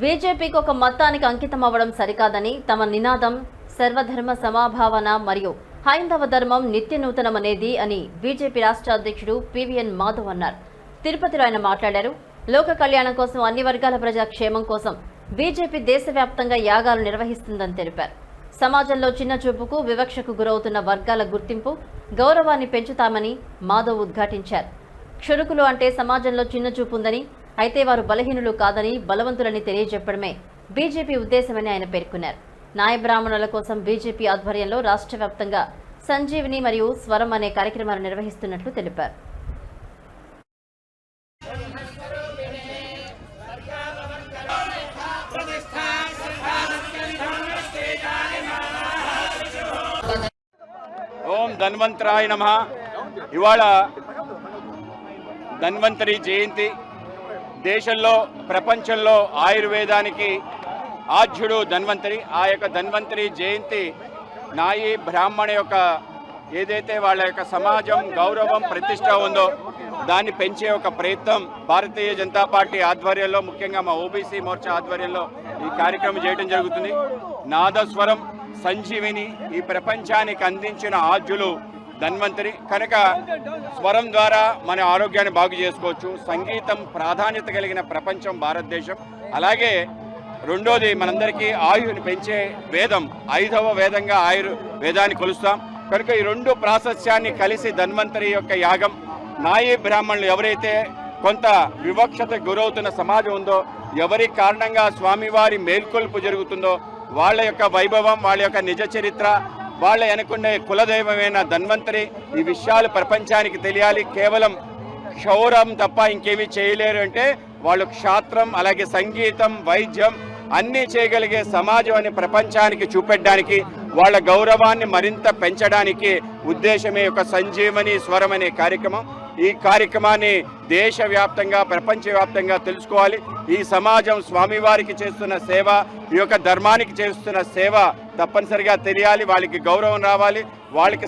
బీజేపీకి ఒక మతానికి అంకితం అవ్వడం సరికాదని తమ నినాదం సర్వధర్మ సమాభావన మరియు హైందవ ధర్మం నిత్య నూతనమనేది అని బీజేపీ రాష్ట్ర అధ్యక్షుడు పివిఎన్ మాధవ్ అన్నారు. తిరుపతిలో ఆయన మాట్లాడారు. లోక కళ్యాణం కోసం అన్ని వర్గాల ప్రజా క్షేమం కోసం బీజేపీ దేశవ్యాప్తంగా యాగాలు నిర్వహిస్తుందని తెలిపారు. సమాజంలో చిన్న చూపుకు వివక్షకు గురవుతున్న వర్గాల గుర్తింపు గౌరవాన్ని పెంచుతామని మాధవ్ ఉద్ఘాటించారు. క్షురుకులు అంటే సమాజంలో చిన్న చూపు ఉందని అయితే వారు బలహీనులు కాదని బలవంతులని తెలియజెప్పడమే బీజేపీ ఉద్దేశమని ఆయన పేర్కొన్నారు. నాయ బ్రాహ్మణుల కోసం బీజేపీ ఆధ్వర్యంలో రాష్ట్ర వ్యాప్తంగా సంజీవిని మరియు స్వరం అనే కార్యక్రమాలు నిర్వహిస్తున్నట్లు తెలిపారు. ఓం ధన్వంతరాయ నమ. ఇవాళ ధన్వంతరి జయంతి. దేశంలో ప్రపంచంలో ఆయుర్వేదానికి ఆద్యుడు ధన్వంతరి. ఆ యొక్క ధన్వంతరి జయంతి నాయి బ్రాహ్మణ యొక్క ఏదైతే వాళ్ళ యొక్క సమాజం గౌరవం ప్రతిష్ట ఉందో దాన్ని పెంచే ఒక ప్రయత్నం భారతీయ జనతా పార్టీ ఆధ్వర్యంలో ముఖ్యంగా మా ఓబీసీ మోర్చా ఆధ్వర్యంలో ఈ కార్యక్రమం చేయడం జరుగుతుంది. నాదస్వరం సంజీవిని ఈ ప్రపంచానికి అందించిన ఆద్యులు ధన్వంతరి. కనుక స్వరం ద్వారా మన ఆరోగ్యాన్ని బాగు చేసుకోవచ్చు. సంగీతం ప్రాధాన్యత కలిగిన ప్రపంచం భారతదేశం. అలాగే రెండోది మనందరికీ ఆయుని పెంచే వేదం. ఐదవ వేదంగా ఆయుర్ వేదాన్ని కొలుస్తాం. కనుక ఈ రెండు ప్రాశస్యాన్ని కలిసి ధన్వంతరి యొక్క యాగం. నాయి బ్రాహ్మణులు ఎవరైతే కొంత వివక్షత గురవుతున్న సమాజం ఉందో ఎవరి కారణంగా స్వామివారి మేల్కొల్పు జరుగుతుందో వాళ్ళ యొక్క వైభవం వాళ్ళ యొక్క నిజ చరిత్ర వాళ్ళ వెనుకుండే కులదైవమైన ధన్వంతరి ఈ విషయాలు ప్రపంచానికి తెలియాలి. కేవలం క్షౌరం తప్ప ఇంకేమీ చేయలేరు అంటే వాళ్ళు క్షాత్రం అలాగే సంగీతం వైద్యం అన్నీ చేయగలిగే సమాజం అని ప్రపంచానికి చూపెట్టడానికి వాళ్ళ గౌరవాన్ని మరింత పెంచడానికి ఉద్దేశమే ఒక సంజీవని స్వరం అనే కార్యక్రమం. ఈ కార్యక్రమాన్ని దేశవ్యాప్తంగా ప్రపంచవ్యాప్తంగా తెలుసుకోవాలి. ఈ సమాజం స్వామివారికి చేస్తున్న సేవ ఈ యొక్క ధర్మానికి చేస్తున్న సేవ తప్పనిసరిగా తెలియాలి. వాళ్ళకి గౌరవం రావాలి. వాళ్ళకి